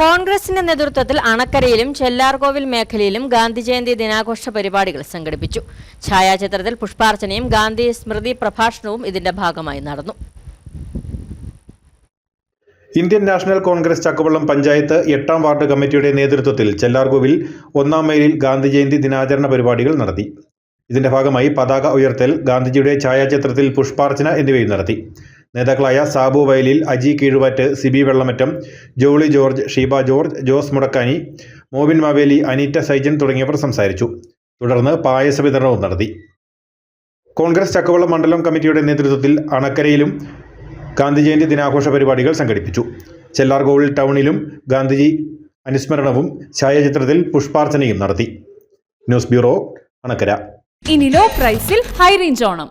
കോൺഗ്രസിന്റെ നേതൃത്വത്തിൽ അണക്കരയിലും ചെല്ലാർകോവിൽ മേഖലയിലും ഗാന്ധി ജയന്തി ദിനാഘോഷ പരിപാടികൾ സംഘടിപ്പിച്ചു. ഛായാചിത്രത്തിൽ പുഷ്പാർച്ചനയും ഗാന്ധി സ്മൃതി പ്രഭാഷണവും ഇതിന്റെ ഭാഗമായി നടന്നു. Indian National Congress Chakkavallam panchayat എട്ടാം വാർഡ് കമ്മിറ്റിയുടെ നേതൃത്വത്തിൽ ചെല്ലാർകോവിൽ ഒന്നാം മൈലിൽ ഗാന്ധി ജയന്തി ദിനാചരണ പരിപാടികൾ നടത്തി. ഇതിന്റെ ഭാഗമായി പതാക ഉയർത്തൽ ഗാന്ധിജിയുടെ ഛായാചിത്രത്തിൽ പുഷ്പാർച്ചന എന്നിവയും നടത്തി. നേതാക്കളായ Sabu Vayalil Aji Keezhuvattu Sibi Vellamattam Jolly George Sheeba George Jose Mudakkani Mobin Maveli Anitta Saijan തുടങ്ങിയവർ സംസാരിച്ചു. തുടർന്ന് പായസ വിതരണവും നടത്തി. കോൺഗ്രസ് ചക്കവള മണ്ഡലം കമ്മിറ്റിയുടെ നേതൃത്വത്തിൽ അണക്കരയിലും ഗാന്ധിജയന്തി ദിനാഘോഷ പരിപാടികൾ സംഘടിപ്പിച്ചു. ചെല്ലാർകോവിൽ ടൗണിലും ഗാന്ധിജി അനുസ്മരണവും ഛായാചിത്രത്തിൽ പുഷ്പാർച്ചനയും നടത്തി. News bureau Anakkara. ഇനി ലോ പ്രൈസിൽ ഹൈ റേഞ്ച് ഓണം.